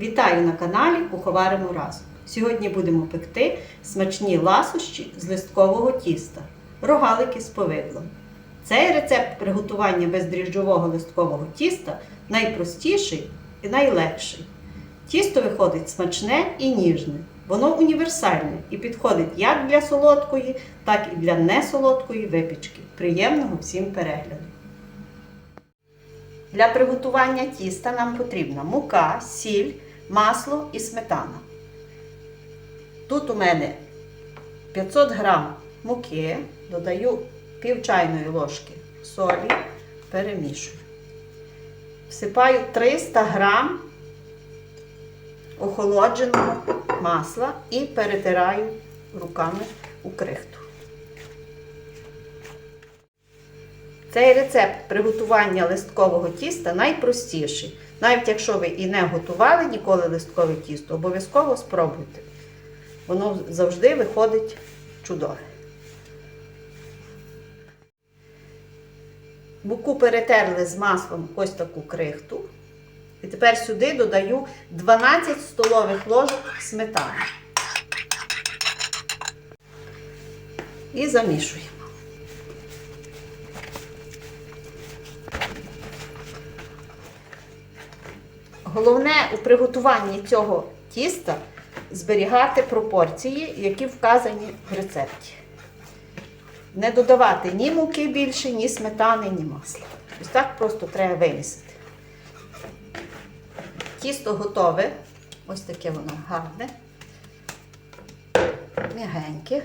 Вітаю на каналі Куховаримо разом. Сьогодні будемо пекти смачні ласощі з листкового тіста, рогалики з повидлом. Цей рецепт приготування бездріжджового листкового тіста найпростіший і найлегший. Тісто виходить смачне і ніжне. Воно універсальне і підходить як для солодкої, так і для несолодкої випічки. Приємного всім перегляду! Для приготування тіста нам потрібна мука, сіль, масло і сметана. Тут у мене 500 грам муки, додаю пів чайної ложки солі, перемішую. Всипаю 300 грам охолодженого масла і перетираю руками у крихту. Цей рецепт приготування листкового тіста найпростіший. Навіть якщо ви і не готували ніколи листкове тісто, обов'язково спробуйте. Воно завжди виходить чудове. Муку перетерли з маслом ось таку крихту. І тепер сюди додаю 12 столових ложок сметани. І замішуємо. Головне у приготуванні цього тіста зберігати пропорції, які вказані в рецепті. Не додавати ні муки більше, ні сметани, ні масла. Ось так просто треба вимісити. Тісто готове. Ось таке воно гарне, м'ягеньке.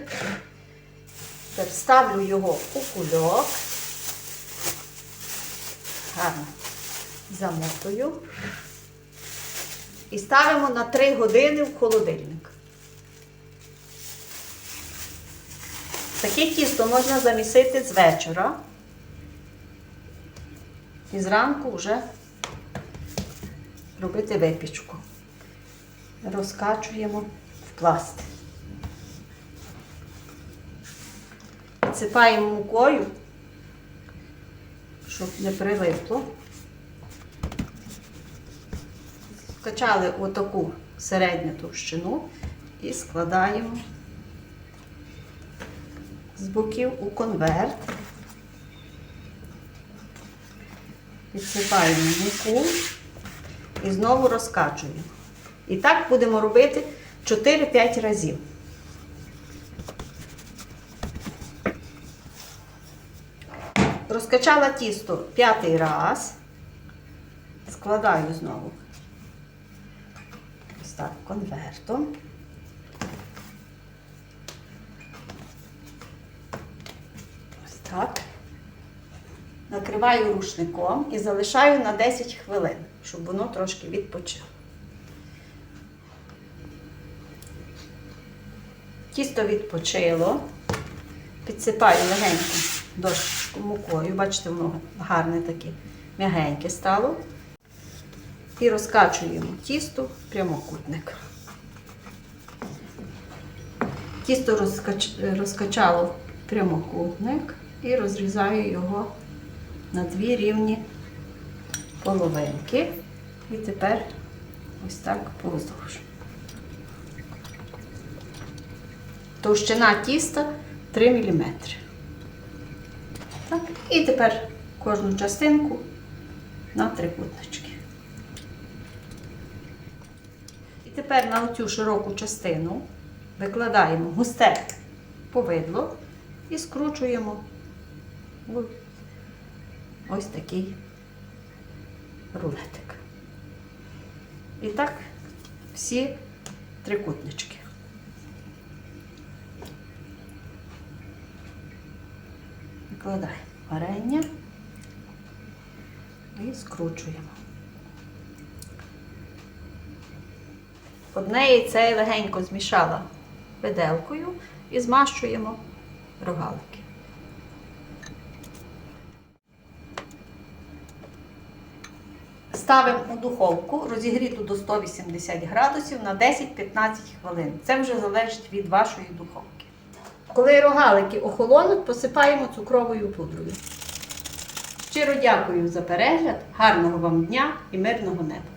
Тепер ставлю його у кульок. Гарно замотую. І ставимо на 3 години в холодильник. Таке тісто можна замісити з вечора. І зранку вже робити випічку. Розкачуємо в пласт. Підсипаємо мукою, щоб не прилипло. Вкачали отаку середню товщину і складаємо з боків у конверт. Підсипаємо муку і знову розкачуємо. І так будемо робити 4-5 разів. Розкачала тісто п'ятий раз, складаю знову ось так конвертом. Ось так. Накриваю рушником і залишаю на 10 хвилин, щоб воно трошки відпочило. Тісто відпочило. Підсипаю легенько дощечку мукою. Бачите, воно гарне таке м'ягеньке стало. І розкачуємо тісто в прямокутник. Тісто розкач... розкачало прямокутник і розрізаю його на дві рівні половинки. І тепер ось так поздовж. Товщина тіста 3 мм. Так. І тепер кожну частинку на трикутнички. І тепер на оцю широку частину викладаємо густе повидло і скручуємо ось такий рулетик. І так всі трикутнички. Викладаємо варення і скручуємо. Одне яйце легенько змішала виделкою і змащуємо рогалики. Ставимо у духовку, розігріту до 180 градусів на 10-15 хвилин. Це вже залежить від вашої духовки. Коли рогалики охолонуть, посипаємо цукровою пудрою. Щиро дякую за перегляд, гарного вам дня і мирного неба!